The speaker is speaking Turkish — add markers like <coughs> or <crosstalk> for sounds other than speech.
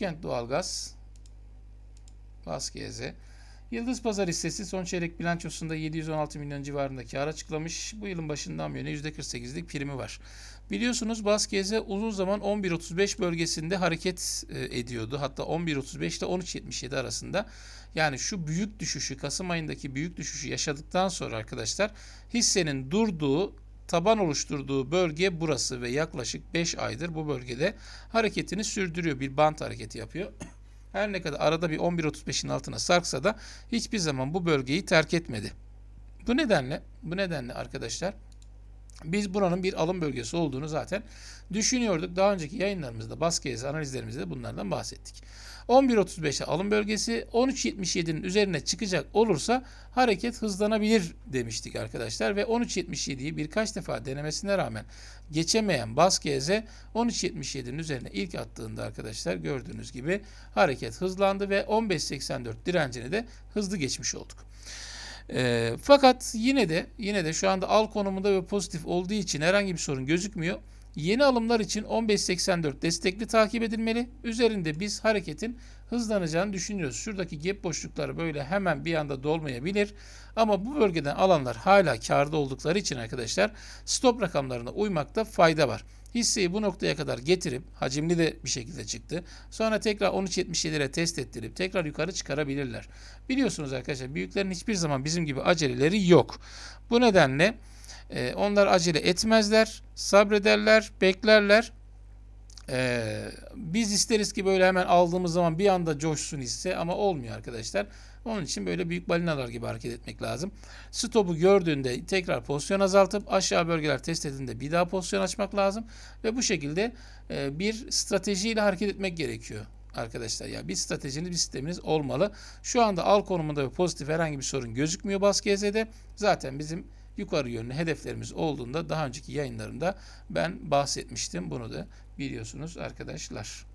Başkent Doğalgaz. Baskiyeze. Yıldız Pazar hissesi son çeyrek bilançosunda 716 milyon civarında kar açıklamış. Bu yılın başından bu yana %48'lik primi var. Biliyorsunuz Baskiyeze uzun zaman 11.35 bölgesinde hareket e, ediyordu. Hatta 11.35 ile 13.77 arasında. Yani şu büyük düşüşü, Kasım ayındaki büyük düşüşü yaşadıktan sonra arkadaşlar hissenin durduğu taban oluşturduğu bölge burası ve yaklaşık 5 aydır bu bölgede hareketini sürdürüyor. Bir bant hareketi yapıyor. <coughs> Her ne kadar arada bir 11.35'in altına sarksa da hiçbir zaman bu bölgeyi terk etmedi. Bu nedenle, bu nedenle arkadaşlar biz buranın bir alım bölgesi olduğunu zaten düşünüyorduk. Daha önceki yayınlarımızda, baskı analizlerimizde de bunlardan bahsettik. 11.35'e alım bölgesi 13.77'nin üzerine çıkacak olursa hareket hızlanabilir demiştik arkadaşlar ve 13.77'yi birkaç defa denemesine rağmen geçemeyen Baskeze 13.77'nin üzerine ilk attığında arkadaşlar gördüğünüz gibi hareket hızlandı ve 15.84 direncini de hızlı geçmiş olduk. E, fakat yine de yine de şu anda al konumunda ve pozitif olduğu için herhangi bir sorun gözükmüyor. Yeni alımlar için 15.84 destekli takip edilmeli. Üzerinde biz hareketin hızlanacağını düşünüyoruz. Şuradaki gap boşlukları böyle hemen bir anda dolmayabilir. Ama bu bölgeden alanlar hala karda oldukları için arkadaşlar stop rakamlarına uymakta fayda var. Hisseyi bu noktaya kadar getirip hacimli de bir şekilde çıktı. Sonra tekrar 13.77'lere test ettirip tekrar yukarı çıkarabilirler. Biliyorsunuz arkadaşlar büyüklerin hiçbir zaman bizim gibi aceleleri yok. Bu nedenle e, onlar acele etmezler, sabrederler, beklerler. Ee, biz isteriz ki böyle hemen aldığımız zaman bir anda coşsun hisse ama olmuyor arkadaşlar. Onun için böyle büyük balinalar gibi hareket etmek lazım. Stopu gördüğünde tekrar pozisyon azaltıp aşağı bölgeler test edildiğinde bir daha pozisyon açmak lazım. Ve bu şekilde e, bir stratejiyle hareket etmek gerekiyor arkadaşlar. Ya bir stratejiniz, bir sisteminiz olmalı. Şu anda al konumunda ve pozitif herhangi bir sorun gözükmüyor Baskiyez'de. Zaten bizim yukarı yönlü hedeflerimiz olduğunda daha önceki yayınlarımda ben bahsetmiştim. Bunu da biliyorsunuz arkadaşlar.